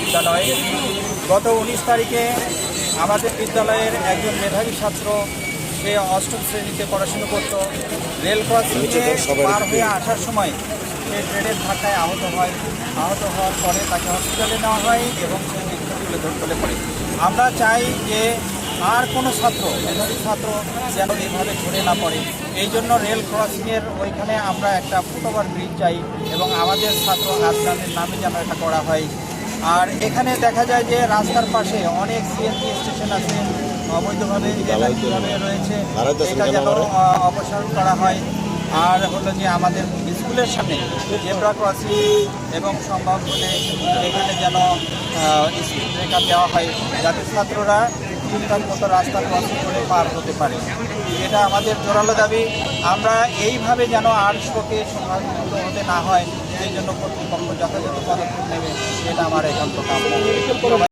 বিদ্যালয়। গত উনিশ তারিখে আমাদের বিদ্যালয়ের একজন মেধাবী ছাত্র সে অষ্টম শ্রেণীতে পড়াশুনো করত। রেল ক্রসিংয়ে পার হয়ে আসার সময় সে ট্রেনের ধাক্কায় আহত হয়। আহত হওয়ার পরে তাকে হসপিটালে নেওয়া হয় এবং সে মৃত্যু তুলে ধরে পড়ে। আমরা চাই যে আর কোনো ছাত্র মেধাবী ছাত্র যেন এভাবে ঝরে না পড়ে। এই জন্য রেল ক্রসিংয়ের ওইখানে আমরা একটা ফুটওভার ব্রিজ চাই এবং আমাদের ছাত্র আজকালের নামে যেন এটা করা হয়। আর এখানে দেখা যায় যে রাস্তার পাশে অনেক সিএনজি স্টেশন আছে অবৈধভাবে রয়েছে এটা যেন অপসারণ করা হয়। আর হলো যে আমাদের স্কুলের সামনে জেব্রা ক্রসিং এবং সম্ভব হলে এখানে যেন স্পিড ব্রেকার দেওয়া হয় যাতে ছাত্ররা ঠিকঠাক মতো রাস্তা ক্রসিং করে পার হতে পারে। এটা আমাদের জোরালো দাবি। আমরা এইভাবে যেন আর শোকে সংঘাত হতে না হয় সেই জন্য কর্তৃপক্ষ যথাযথ পদক্ষেপ নেবে সেটা আমার একান্ত কাম্য